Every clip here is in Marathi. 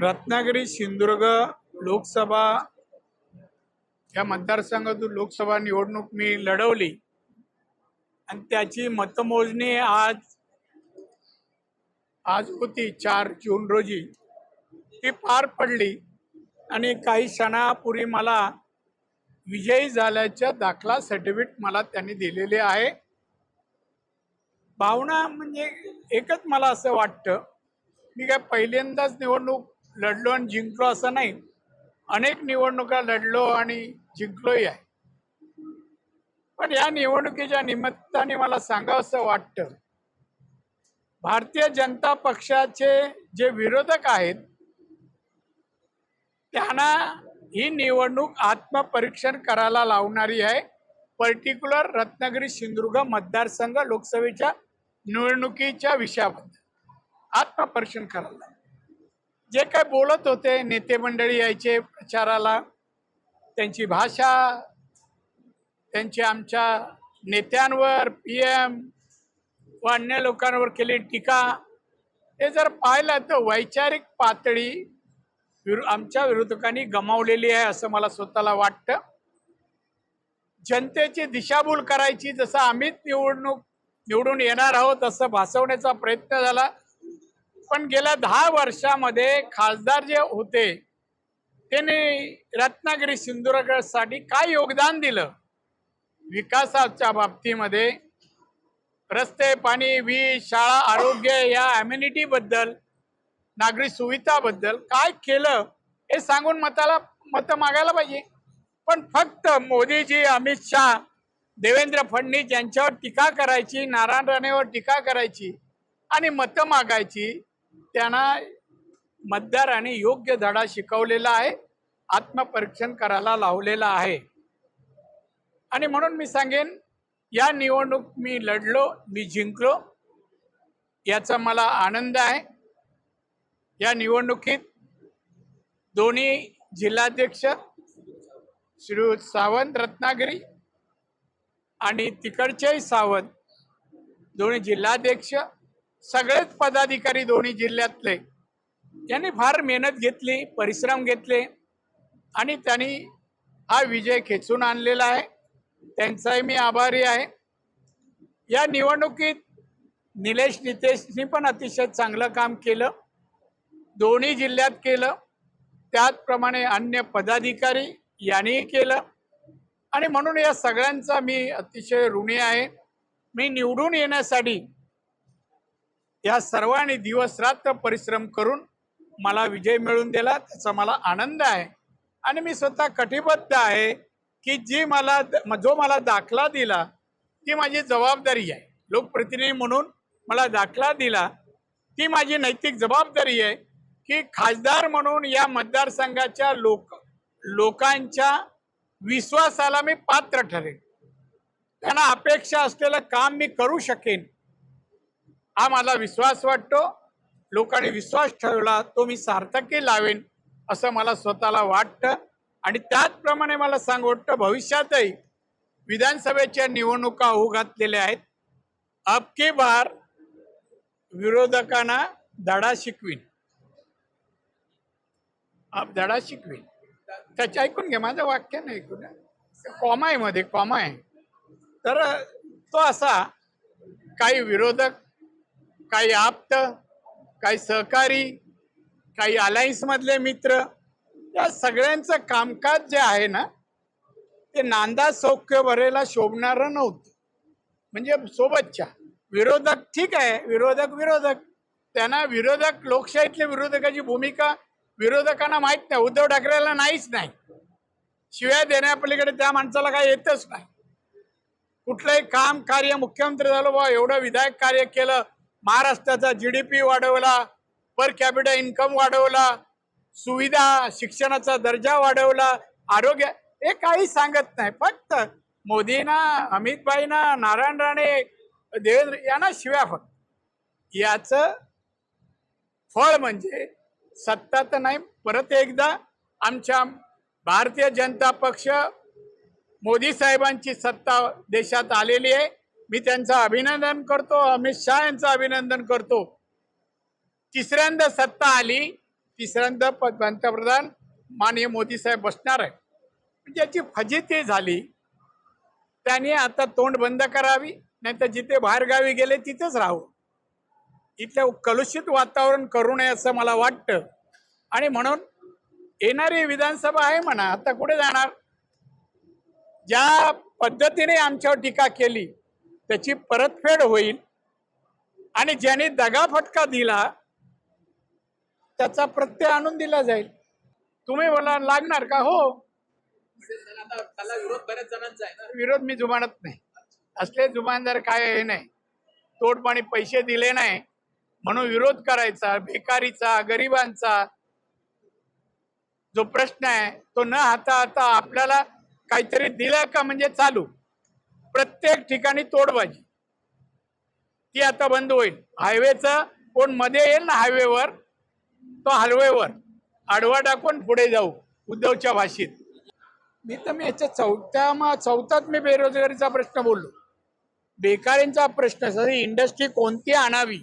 रत्नागिरी सिंधुदुर्ग लोकसभा या मतदारसंघातून लोकसभा निवडणूक मी लढवली. आणि त्याची मतमोजणी आज आज होती चार जून रोजी. ती पार पडली आणि काही क्षणापूर्वी मला विजयी झाल्याच्या दाखला सर्टिफिकेट मला त्यांनी दिलेले आहे. भावना म्हणजे एकच मला असं वाटतं. मी काय पहिल्यांदाच निवडणूक लढलो आणि जिंकलो असं नाही. अनेक निवडणुका लढलो आणि जिंकलोही आहे. पण या निवडणुकीच्या निमित्ताने मला सांगावंसं वाटतं भारतीय जनता पक्षाचे जे विरोधक आहेत त्यांना ही निवडणूक आत्मपरीक्षण करायला लावणारी आहे. पर्टिक्युलर रत्नागिरी सिंधुदुर्ग मतदारसंघ लोकसभेच्या निवडणुकीच्या विषयाबद्दल. आत्मपरीक्षण करायला. जे काय बोलत होते नेते मंडळी यायचे प्रचाराला त्यांची भाषा त्यांची आमच्या नेत्यांवर पी एम व अन्य लोकांवर केली टीका हे जर पाहिलं तर वैचारिक पातळी विरु आमच्या विरोधकांनी गमावलेली आहे असं मला स्वतःला वाटतं. जनतेची दिशाभूल करायची जसं आम्हीच निवडणूक निवडून येणार आहोत असं भासवण्याचा प्रयत्न झाला. पण गेल्या दहा वर्षामध्ये खासदार जे होते त्यांनी रत्नागिरी सिंधुदुर्गसाठी काय योगदान दिलं? विकासाच्या बाबतीमध्ये रस्ते पाणी वीज शाळा आरोग्य या ॲम्युनिटीबद्दल नागरी सुविधाबद्दल काय केलं हे सांगून मताला मतं मागायला पाहिजे. पण फक्त मोदीजी अमित शहा देवेंद्र फडणवीस यांच्यावर टीका करायची नारायण राणेवर टीका करायची आणि मतं मागायची त्यांना मतदाराने योग्य धडा शिकवलेला आहे आत्मपरीक्षण करायला लावलेला आहे. आणि म्हणून मी सांगेन या निवडणूक मी लढलो मी जिंकलो याचा मला आनंद आहे. या निवडणुकीत दोन्ही जिल्हाध्यक्ष श्री सावंत रत्नागिरी आणि तिकडचेही सावंत दोन्ही जिल्हाध्यक्ष सगळेच पदाधिकारी दोन्ही जिल्ह्यातले. यांनी फार मेहनत घेतली परिश्रम घेतले आणि त्यांनी हा विजय खेचून आणलेला आहे. त्यांचाही मी आभारी आहे. या निवडणुकीत निलेश नितेशनी पण अतिशय चांगलं काम केलं. दोन्ही जिल्ह्यात केलं. त्याचप्रमाणे अन्य पदाधिकारी यांनीही केलं. आणि म्हणून या सगळ्यांचा मी अतिशय ऋणी आहे. मी निवडून येण्यासाठी या सर्वांनी दिवस रात्र परिश्रम करून मला विजय मिळवून दिला त्याचा मला आनंद आहे. आणि मी स्वतः कटिबद्ध आहे की जी मला जो मला दाखला दिला ती माझी जबाबदारी आहे. लोकप्रतिनिधी म्हणून मला दाखला दिला ती माझी नैतिक जबाबदारी आहे की खासदार म्हणून या मतदारसंघाच्या लोक लोकांच्या विश्वासाला मी पात्र ठरेन. त्यांना अपेक्षा असलेलं काम मी करू शकेन. हा माझा विश्वास वाटतो. लोकांनी विश्वास ठेवला तो मी सार्थकी लावेन असं मला स्वतःला वाटतं. आणि त्याचप्रमाणे मला सांग वाटतं भविष्यातही विधानसभेच्या निवडणुका होऊ घातलेल्या आहेत. अबकी बार विरोधकांना धडा शिकवीन. आप धडा शिकवीन. त्याचे ऐकून घे माझं वाक्य नाही ऐकून कॉमा आहे मध्ये कॉमा आहे. तर तो असा काही विरोधक काही आप्त काही सहकारी काही अलायन्समधले मित्र या सगळ्यांचं कामकाज जे आहे ना ते नांदा सौख्य भरेला शोभणारं नव्हतं. म्हणजे सोबतच्या. विरोधक ठीक आहे विरोधक विरोधक. त्यांना विरोधक लोकशाहीतल्या विरोधकाची भूमिका विरोधकांना माहीत नाही उद्धव ठाकरेला नाहीच नाही. शिवाय देण्यापलीकडे त्या माणसाला काय येतच नाही. कुठलंही काम कार्य मुख्यमंत्री झालो बा एवढं विधायक कार्य केलं महाराष्ट्राचा जी डी पी वाढवला पर कॅपिटल इन्कम वाढवला सुविधा शिक्षणाचा दर्जा वाढवला आरोग्य हे काही सांगत नाही. फक्त मोदींना अमितभाईना नारायण राणे देवेंद्र यांना शिव्या फक्त. याचं फळ म्हणजे सत्ता तर नाही परत एकदा आमच्या भारतीय जनता पक्ष मोदी साहेबांची सत्ता देशात आलेली आहे. मी त्यांचं अभिनंदन करतो अमित शहा यांचं अभिनंदन करतो. तिसऱ्यांदा सत्ता आली तिसऱ्यांदा प- पंतप्रधान माननीय मोदी साहेब बसणार आहे ज्याची म्हणजे फजिती झाली. त्यांनी आता तोंड बंद करावी नाही तर जिथे बाहेरगावी गेले तिथेच राहावं. इथलं कलुषित वातावरण करू नये असं मला वाटतं. आणि म्हणून येणारी विधानसभा आहे म्हणा आता कुठे जाणार? ज्या पद्धतीने आमच्यावर टीका केली त्याची परतफेड होईल. आणि ज्याने दगाफटका दिला त्याचा प्रत्यय आणून दिला जाईल. तुम्ही मला लागणार का? हो. आता विरोध बऱ्याच जणांचा आहे विरोध मी जुमानत नाही. असले जुमानदार काय हे नाही. तोडपाणी पैसे दिले नाही. म्हणून विरोध करायचा बेकारीचा गरिबांचा जो प्रश्न आहे तो न हाता हाता आपल्याला काहीतरी दिलं का? म्हणजे चालू. प्रत्येक ठिकाणी तोडबाजी. ती आता बंद होईल. हायवेचं कोणमध्ये येईल ना हायवेवर तो हायवेवर. आडवा टाकून पुढे जाऊ उद्धवच्या भाषेत. मी तर मी याच्या चौथ्या मा चौथ्यात मी बेरोजगारीचा प्रश्न बोललो. बेकारींचा प्रश्न सरी इंडस्ट्री कोणती आणावी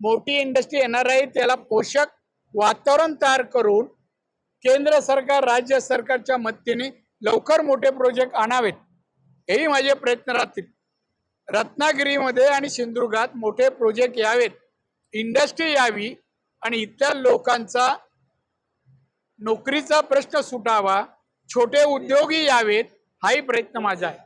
मोठी इंडस्ट्री येणार आहे त्याला पोषक वातावरण तयार करून केंद्र सरकार राज्य सरकारच्या मदतीने लवकर मोठे प्रोजेक्ट आणावेत. हेही माझे प्रयत्न राहतील. रत्नागिरीमध्ये आणि सिंधुदुर्गात मोठे प्रोजेक्ट यावेत. इंडस्ट्री यावी आणि इथल्या लोकांचा नोकरीचा प्रश्न सुटावा छोटे उद्योगी यावेत हाही प्रयत्न माझा आहे.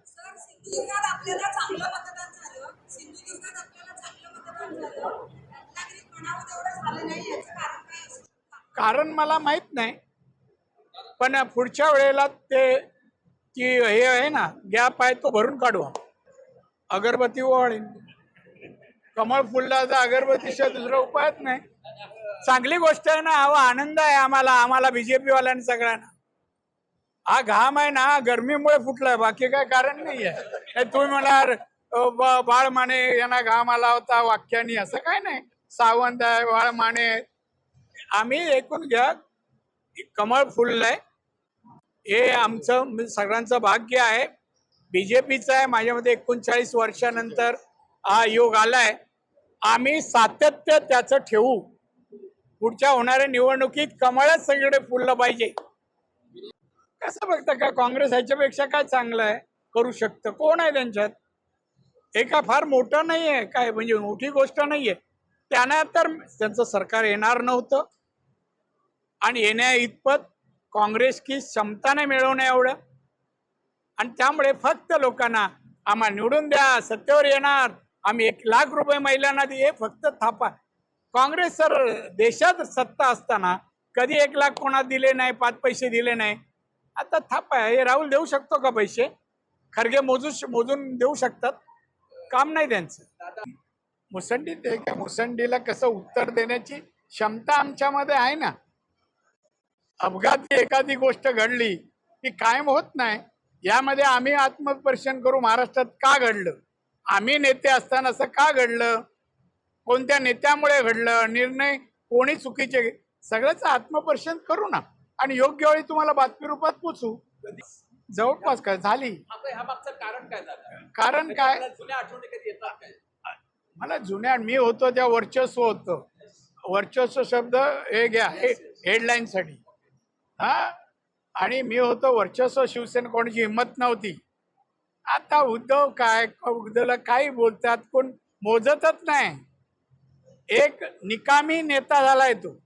कारण मला माहीत नाही. पण पुढच्या वेळेला ते की हे आहे ना गॅप आहे तो भरून काढू अगरबत्ती ओवाळीन कमळ फुलला अगरबत्तीशिवाय दुसरा उपायच नाही. चांगली गोष्ट आहे ना हा आनंद आहे आम्हाला आम्हाला बीजेपी वाल्यांना सगळ्यांना. हा घाम आहे ना गरमीमुळे फुटलाय बाकी काय कारण नाही आहे तुम्ही मला बाळ माने यांना घाम आला होता वाक्यानी असं काय नाही. सावंत आहे बाळ माने आम्ही ऐकून घ्या कमळ फुललंय हे आमचं म्हणजे सगळ्यांचं भाग्य आहे. बीजेपीचं आहे. माझ्यामध्ये एकोणचाळीस वर्षानंतर हा योग आलाय. आम्ही सातत्य त्याचं ठेवू. पुढच्या होणाऱ्या निवडणुकीत कमळच सगळे फुललं पाहिजे. कसं बघतं का? काँग्रेस ह्याच्यापेक्षा काय चांगलं आहे? करू शकतं. कोण आहे त्यांच्यात? हे काय फार मोठं नाही आहे काय म्हणजे मोठी गोष्ट नाही आहे त्यांना तर त्यांचं सरकार येणार नव्हतं. आणि येण्या इतपत काँग्रेस की क्षमता नाही मिळवणं एवढं. आणि त्यामुळे फक्त लोकांना आम्हाला निवडून द्या सत्तेवर येणार. आम्ही एक लाख रुपये महिलांना दे हे फक्त थापा. काँग्रेस सर देशात सत्ता असताना कधी एक लाख कोणा दिले नाही पाच पैसे दिले नाही. आता थापा आहे हे राहुल देऊ शकतो का पैसे? खरगे मोजू मोजून देऊ शकतात. काम नाही त्यांचं. मुसंडी ते का मुसंडीला कसं उत्तर देण्याची क्षमता आमच्यामध्ये आहे ना. अपघाती एखादी गोष्ट घडली ती कायम होत नाही यामध्ये आम्ही आत्मपरीक्षण करू महाराष्ट्रात का घडलं? आम्ही नेते असताना असं का घडलं? कोणत्या नेत्यामुळे घडलं? निर्णय कोणी चुकीचे सगळ्याच आत्मपरीक्षण करू ना. आणि योग्य वेळी तुम्हाला बातमी रूपात पोचू. जवळपास काय झाली. कारण काय झालं? कारण काय? येतात काय? मला जुन्या मी होतो त्या वर्चस्व होतं. वर्चस्व शब्द हे घ्या हेडलाईन साठी. हा? आणि मी होतो वर्चस्व शिवसेना कोणाची हिंमत नव्हती. आता उद्धव काय उद्धवला काही बोलतात कोण मोजतच नाही. एक निकामी नेता झालाय तो.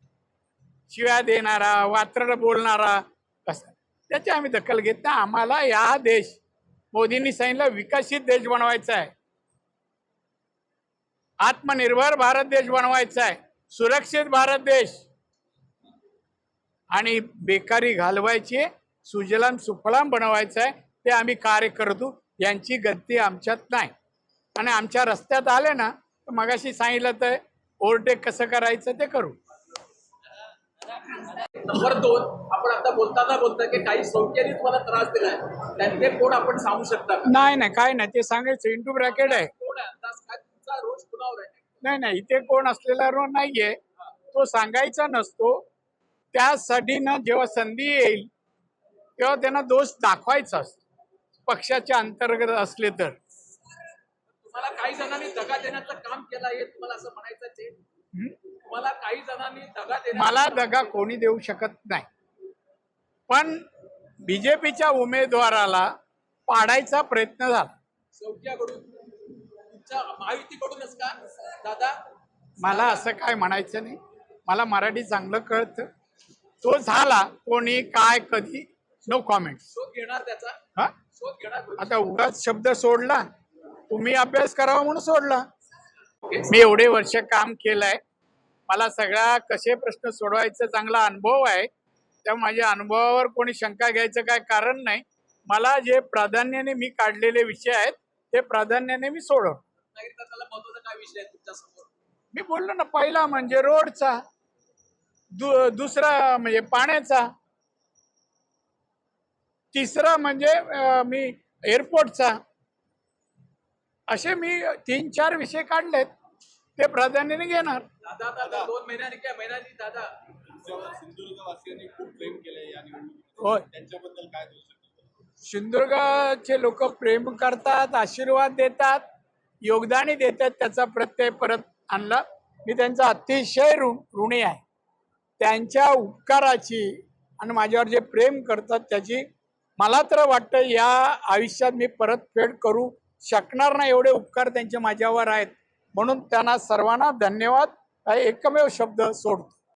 शिव्या देणारा वात्रड बोलणारा असं. त्याची आम्ही दखल घेत नाही. आम्हाला या देश मोदींनी सांगितलं विकसित देश बनवायचा आहे. आत्मनिर्भर भारत देश बनवायचा आहे. सुरक्षित भारत देश. आणि बेकारी घालवायची सुजलाम सुफलाम बनवायचं आहे ते आम्ही कार्य करतो यांची गती आमच्यात नाही. आणि आमच्या रस्त्यात आले ना तर मगाशी सांगितलं तर ओव्हरटेक कसं करायचं ते करू. नंबर दोन आपण आता बोलताना बोलता की काही सौख्याने तुम्हाला त्रास दिलाय. त्यांचे कोण आपण सांगू शकता नाही नाही काय नाही. ते सांगायचं इंटू ब्रॅकेट आहे? नाही नाही इथे कोण असलेला रो नाहीये. तो सांगायचा नसतो. त्यासाठी ना जेव्हा संधी येईल तेव्हा त्यांना दोष दाखवायचा असतो. पक्षाच्या अंतर्गत असले तर. तुम्हाला काही जणांनी दगा देण्याचं काम केलं आहे तुम्हाला असं म्हणायचं? तुम्हाला काही जणांनी दगा देण्यात मला दगा कोणी देऊ शकत नाही. पण बीजेपीच्या उमेदवाराला पाडायचा प्रयत्न झाला. महायुतीकडूनच का? दादा? मला असं काय म्हणायचं नाही. मला मराठी चांगलं कळतं. तो झाला कोणी काय कधी? नो कॉमेंट शोध घेणार त्याचा. हा? शोध घेणार आता उगाच शब्द सोडला. तुम्ही अभ्यास करावा म्हणून सोडला. मी एवढे वर्ष काम केलंय. मला सगळ्या कसे प्रश्न सोडवायचा चांगला अनुभव आहे. त्या माझ्या अनुभवावर कोणी शंका घ्यायचं काय कारण नाही. मला जे प्राधान्याने मी काढलेले विषय आहेत ते प्राधान्याने मी सोडव मी बोललो ना पहिला म्हणजे रोडचा. दु दुसरा म्हणजे पाण्याचा. तिसरा म्हणजे मी एअरपोर्टचा असे मी तीन चार विषय काढलेत. ते प्राधान्याने घेणार. दादा दादा दोन महिन्यांनी काय? महिन्यांनी दादा. तुमच्यावर सिंधुदुर्गवासियांनी खूप प्रेम केलंय या निवडणुकीत. होय. त्यांच्याबद्दल काय बोलू शकतो? सिंधुदुर्गचे लोक प्रेम करतात आशीर्वाद देतात योगदानही देतात. त्याचा प्रत्यय परत आणला. मी त्यांचा अतिशय ऋण ऋणी आहे. त्यांच्या उपकाराची आणि माझ्यावर जे प्रेम करतात त्याची मला तर वाटतं या आयुष्यात मी परतफेड करू शकणार नाही एवढे उपकार त्यांचे माझ्यावर आहेत. म्हणून त्यांना सर्वांना धन्यवाद. हा एकमेव शब्द सोडतो.